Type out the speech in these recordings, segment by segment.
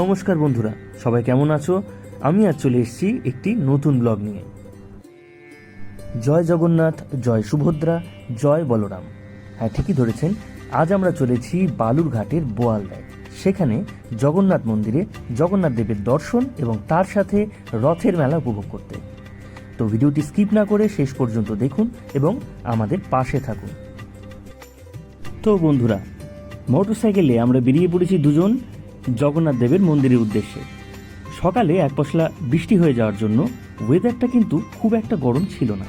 নমস্কার বন্ধুরা, সবাই কেমন আছো? আমি আজ চলে এসেছি একটি নতুন ব্লগ নিয়ে। জয় জগন্নাথ, জয় সুভদ্রা, জয় বলরাম। হ্যাঁ ঠিকই ধরেছেন, আজ আমরা চলেছি বালুরঘাটের বোয়ালদায় সেখানে জগন্নাথ মন্দিরে জগন্নাথ দেবের দর্শন এবং তার সাথে রথের মেলা উপভোগ করতে। তো ভিডিওটি স্কিপ না করে শেষ পর্যন্ত দেখুন এবং আমাদের পাশে থাকুন। তো বন্ধুরা, মোটরসাইকেলে আমরা বেরিয়ে পড়েছি দুজন জগন্নাথ দেবের মন্দিরের উদ্দেশ্যে। সকালে এক পশলা বৃষ্টি হয়ে যাওয়ার জন্য ওয়েদারটা কিন্তু খুব একটা গরম ছিল না।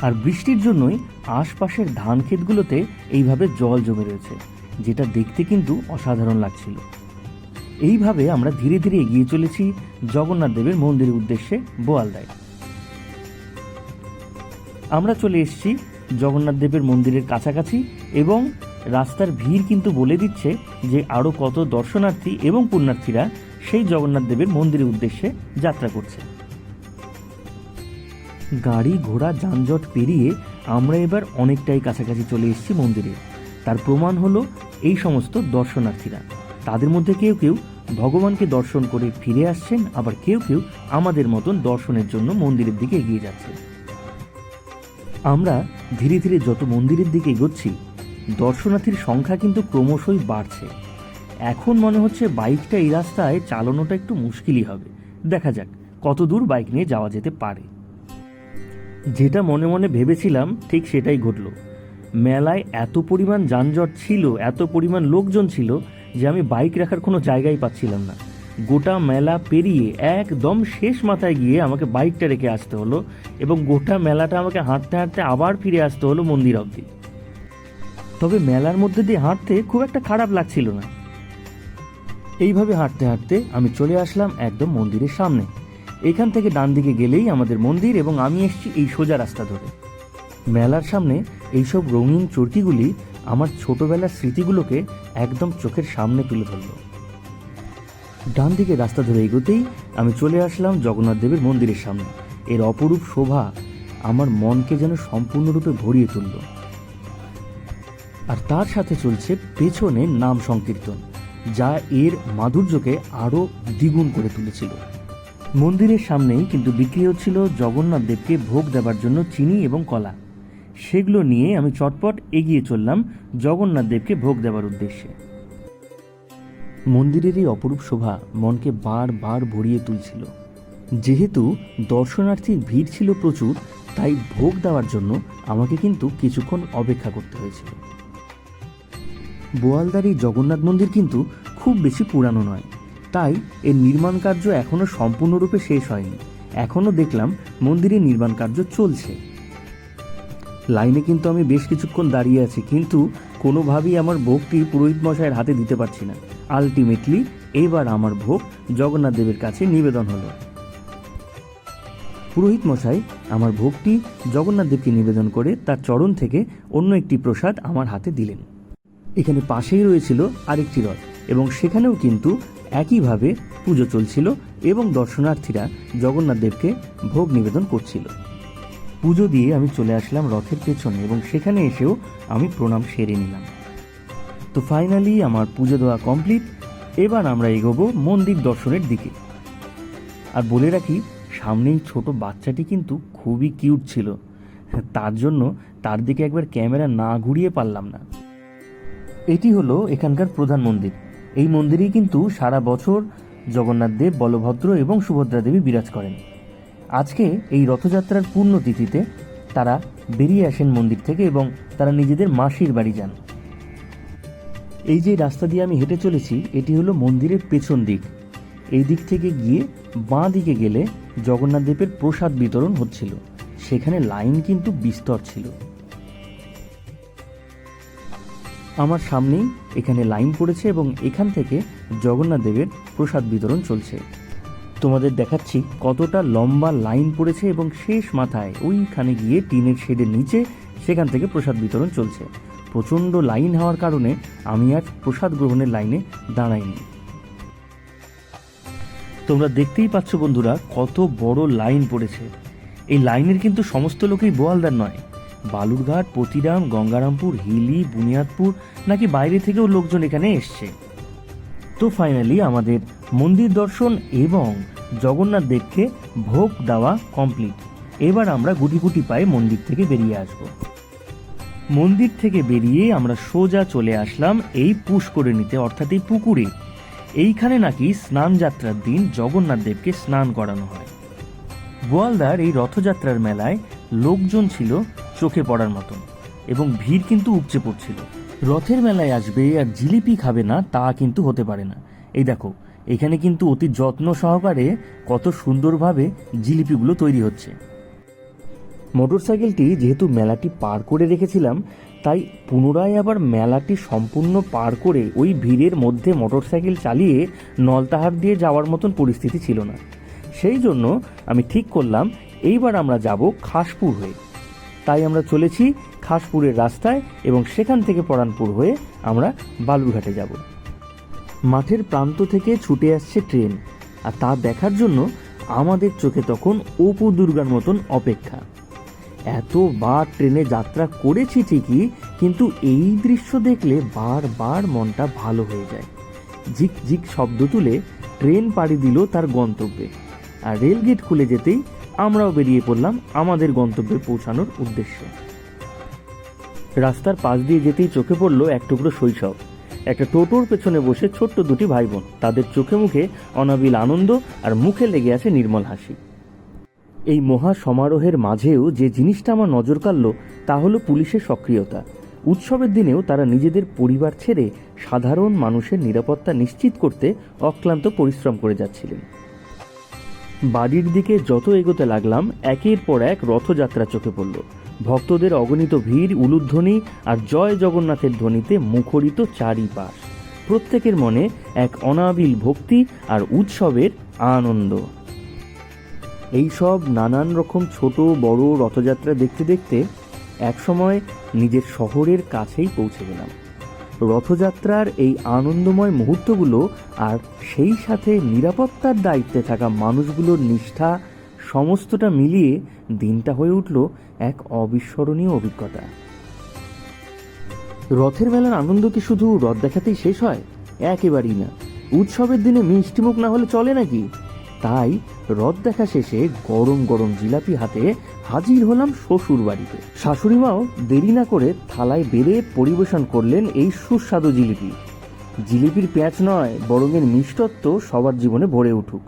আর বৃষ্টির জন্যই আশপাশের ধান ক্ষেতগুলোতে এইভাবে জল জমে রয়েছে, যেটা দেখতে কিন্তু অসাধারণ লাগছিল। এইভাবে আমরা ধীরে ধীরে এগিয়ে চলেছি জগন্নাথ দেবের মন্দিরের উদ্দেশ্যে বোয়ালদায়। আমরা চলে এসেছি জগন্নাথ দেবের মন্দিরের কাছাকাছি এবং রাস্তার ভিড় কিন্তু বলে দিচ্ছে যে আরও কত দর্শনার্থী এবং পুণ্যার্থীরা সেই জগন্নাথ দেবের মন্দিরের উদ্দেশ্যে যাত্রা করছে। গাড়ি ঘোড়া যানজট পেরিয়ে আমরা এবার অনেকটাই কাছাকাছি চলে এসেছি মন্দিরে। তার প্রমাণ হলো এই সমস্ত দর্শনার্থীরা। তাদের মধ্যে কেউ কেউ ভগবানকে দর্শন করে ফিরে আসছেন, আবার কেউ কেউ আমাদের মতন দর্শনের জন্য মন্দিরের দিকে এগিয়ে যাচ্ছে আমরা ধীরে ধীরে যত মন্দিরের দিকে এগোচ্ছি দর্শনার্থীর সংখ্যা কিন্তু ক্রমশই বাড়ছে। এখন মনে হচ্ছে বাইকটা এই রাস্তায় চালানোটা একটু মুশকিলই হবে। দেখা যাক, কত দূর বাইক নিয়ে যাওয়া যেতে পারে। যেটা মনে মনে ভেবেছিলাম, ঠিক সেটাই ঘটল। মেলায় এত পরিমাণ যানজট ছিল, এত পরিমাণ লোকজন ছিল যে আমি বাইক রাখার কোনো জায়গাই পাচ্ছিলাম না। গোটা মেলা পেরিয়ে একদম শেষ মাথায় গিয়ে আমাকে বাইকটা রেখে আসতে হলো এবং গোটা মেলাটা আমাকে হাঁটতে হাঁটতে আবার ফিরে আসতে হলো মন্দির অবধি। তবে মেলার মধ্যে দিয়ে হাঁটতে খুব একটা খারাপ লাগছিল না। এইভাবে হাঁটতে হাঁটতে আমি চলে আসলাম একদম মন্দিরের সামনে। এখান থেকে ডান দিকে গেলেই আমাদের মন্দির এবং আমি এসেছি এই সোজা রাস্তা ধরে। মেলার সামনে এইসব রঙিন চরকিগুলি আমার ছোটবেলার স্মৃতিগুলোকে একদম চোখের সামনে তুলে ধরলো। ডান দিকে রাস্তা ধরে এগোতেই আমি চলে আসলাম জগন্নাথ দেবের মন্দিরের সামনে। এর অপরূপ শোভা আমার মনকে যেন সম্পূর্ণরূপে ভরিয়ে তুলল। আর তার সাথে চলছে পেছনে নাম সংকীর্তন, যা এর মাধুর্যকে আরও দ্বিগুণ করে তুলেছিল। মন্দিরের সামনেই কিন্তু বিক্রি হচ্ছিল জগন্নাথ দেবকে ভোগ দেওয়ার জন্য চিনি এবং কলা। সেগুলো নিয়ে আমি চটপট এগিয়ে চললাম জগন্নাথ দেবকে ভোগ দেওয়ার উদ্দেশ্যে। মন্দিরের এই অপরূপ শোভা মনকে বারবার ভরিয়ে তুলছিল। যেহেতু দর্শনার্থীর ভিড় ছিল প্রচুর, তাই ভোগ দেওয়ার জন্য আমাকে কিন্তু কিছুক্ষণ অপেক্ষা করতে হয়েছিল। বোয়ালদার এই জগন্নাথ মন্দির কিন্তু খুব বেশি পুরানো নয়। তাই এর নির্মাণ কার্য এখনও সম্পূর্ণরূপে শেষ হয়নি। এখনও দেখলাম মন্দিরের নির্মাণ কার্য চলছে। লাইনে কিন্তু আমি বেশ কিছুক্ষণ দাঁড়িয়ে আছি, কিন্তু কোনোভাবেই আমার ভোগটি পুরোহিত মশাইয়ের হাতে দিতে পারছি না। আলটিমেটলি এইবার আমার ভোগ জগন্নাথ দেবের কাছে নিবেদন হলো। পুরোহিত মশাই, আমার ভোগটি জগন্নাথ দেবকে নিবেদন করে তার চরণ থেকে অন্য একটি প্রসাদ আমার হাতে দিলেন। এখানে পাশেই রয়েছিল আরেকটি রথ এবং সেখানেও কিন্তু একইভাবে পুজো চলছিল এবং দর্শনার্থীরা জগন্নাথ দেবকে ভোগ নিবেদন করছিল। পুজো দিয়ে আমি চলে আসলাম রথের পেছনে এবং সেখানে এসেও আমি প্রণাম সেরে নিলাম। তো ফাইনালি আমার পুজো দেওয়া কমপ্লিট এবার আমরা এগোবো মন্দির দর্শনের দিকে। আর বলে রাখি, সামনেই ছোট বাচ্চাটি কিন্তু খুবই কিউট ছিল। তার জন্য তার দিকে একবার ক্যামেরা না ঘুরিয়ে পারলাম না। এটি হলো এখানকার প্রধান মন্দির। এই মন্দিরেই কিন্তু সারা বছর জগন্নাথ দেব, বলভদ্র এবং সুভদ্রা দেবী বিরাজ করেন। আজকে এই রথযাত্রার পূর্ণ তিথিতে তারা বেরিয়ে আসেন মন্দির থেকে এবং তারা নিজেদের মাসির বাড়ি যান। এই যে রাস্তা দিয়ে আমি হেঁটে চলেছি, এটি হলো মন্দিরের পেছন দিক। এই দিক থেকে গিয়ে বাঁ দিকে গেলে জগন্নাথ দেবের প্রসাদ বিতরণ হচ্ছিল। সেখানে লাইন কিন্তু বিস্তর ছিল। আমার সামনেই এখানে লাইন পড়েছে এবং এখান থেকে জগন্নাথ দেবের প্রসাদ বিতরণ চলছে। তোমাদের দেখাচ্ছি কতটা লম্বা লাইন পড়েছে এবং শেষ মাথায় ওইখানে গিয়ে টিনের শেডের নিচে সেখান থেকে প্রসাদ বিতরণ চলছে। প্রচণ্ড লাইন হওয়ার কারণে আমি আজ প্রসাদ গ্রহণের লাইনে দাঁড়াইনি। তোমরা দেখতেই পাচ্ছ বন্ধুরা কত বড় লাইন পড়েছে। এই লাইনের কিন্তু সমস্ত লোকই বোয়ালদার নয়। বালুরঘাট, পতিরাম, গঙ্গারামপুর, হিলি, বুনিয়াদপুর নাকি বাইরে থেকেও লোকজন এখানে এসছে? তো ফাইনালি আমাদের মন্দির দর্শন এবং জগন্নাথ দেবকে ভোগ দেওয়া কমপ্লিট এবার আমরা গুটি গুটি পায়ে মন্দির থেকে বেরিয়ে আসব। মন্দির থেকে বেরিয়ে আমরা সোজা চলে আসলাম এই পুষ্করিণীতে, অর্থাৎ এই পুকুরে। এইখানে নাকি স্নান যাত্রার দিন জগন্নাথ দেবকে স্নান করানো হয়। গোয়ালদার এই রথযাত্রার মেলায় লোকজন ছিল চোখে পড়ার মতন। এবং ভিড় কিন্তু উপচে পড়ছিল। রথের মেলায় আসবে আর জিলিপি খাবে না, তা কিন্তু হতে পারে না। এই দেখো, এখানে কিন্তু অতি যত্ন সহকারে কত সুন্দরভাবে জিলিপিগুলো তৈরি হচ্ছে। মোটরসাইকেলটি যেহেতু মেলাটি পার করে রেখেছিলাম, তাই পুনরায় আবার মেলাটি সম্পূর্ণ পার করে ওই ভিড়ের মধ্যে মোটরসাইকেল চালিয়ে নলতাহার দিয়ে যাওয়ার মতন পরিস্থিতি ছিল না। সেই জন্য আমি ঠিক করলাম, এইবার আমরা যাব খাসপুর হয়ে। তাই আমরা চলেছি খাসপুরের রাস্তায় এবং সেখান থেকে পরানপুর হয়ে আমরা বালুরঘাটে যাব। মাঠের প্রান্ত থেকে ছুটে আসছে ট্রেন আর তা দেখার জন্য আমাদের চোখে তখন অপু দুর্গার মতন অপেক্ষা। এতবার ট্রেনে যাত্রা করেছি ঠিকই, কিন্তু এই দৃশ্য দেখলে বারবার মনটা ভালো হয়ে যায়। ঝিক ঝিক শব্দ তুলে ট্রেন পাড়ি দিল তার গন্তব্যে। আর রেলগেট খুলে যেতেই আমরাও বেরিয়ে পড়লাম আমাদের গন্তব্যে পৌঁছানোর উদ্দেশ্যে। রাস্তার পাশ দিয়ে যেতেই চোখে পড়ল এক টুকরো শৈশব। একটা টোটোর পেছনে বসে ছোট্ট দুটি ভাই বোন তাদের চোখে মুখে অনাবিল আনন্দ আর মুখে লেগে আছে নির্মল হাসি। এই মহা সমারোহের মাঝেও যে জিনিসটা আমার নজর কাড়ল, তা হলো পুলিশের সক্রিয়তা। উৎসবের দিনেও তারা নিজেদের পরিবার ছেড়ে সাধারণ মানুষের নিরাপত্তা নিশ্চিত করতে অক্লান্ত পরিশ্রম করে যাচ্ছিলেন। বাড়ির দিকে যত এগোতে লাগলাম, একের পর এক রথযাত্রা চোখে পড়ল। ভক্তদের অগণিত ভিড়, উলুধ্বনি আর জয় জগন্নাথের ধ্বনিতে মুখরিত চারিপাশ। প্রত্যেকের মনে এক অনাবিল ভক্তি আর উৎসবের আনন্দ। এই সব নানান রকম ছোট, বড় রথযাত্রা দেখতে দেখতে একসময় নিজের শহরের কাছেই পৌঁছে গেলাম। রথযাত্রার এই আনন্দময় মুহূর্তগুলো আর সেই সাথে নিরাপত্তার দায়িত্বে থাকা মানুষগুলোর নিষ্ঠা সমস্তটা মিলিয়ে দিনটা হয়ে উঠল এক অবিস্মরণীয় অভিজ্ঞতা। রথের মেলার আনন্দ কি শুধু রথ দেখাতেই শেষ হয়? একেবারেই না। উৎসবের দিনে মিষ্টিমুখ না হলে চলে নাকি? তাই রথ দেখা শেষে গরম গরম জিলাপি হাতে হাজির হলাম শ্বশুর বাড়িতে শাশুড়ি মাও দেরি না করে থালায় বেড়ে পরিবেশন করলেন এই সুস্বাদু জিলিপি। জিলিপির পেঁয়াজ নয় বরঙের মিষ্টত্ব সবার জীবনে ভরে উঠুক।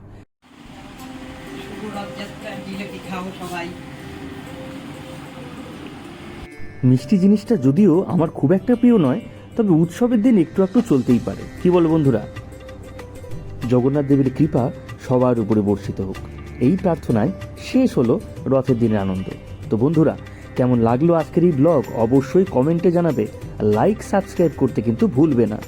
মিষ্টি জিনিসটা যদিও আমার খুব একটা প্রিয় নয় তবে উৎসবের দিন একটু একটু চলতেই পারে। কি বলো বন্ধুরা? জগন্নাথ দেবের কৃপা সবার উপরে বর্ষিত হোক। এই প্রার্থনায় শেষ হলো রথের দিনের আনন্দ। তো বন্ধুরা, কেমন লাগল আজকের এই ব্লগ অবশ্যই কমেন্টে জানাবে। লাইক সাবস্ক্রাইব করতে কিন্তু ভুলবে না।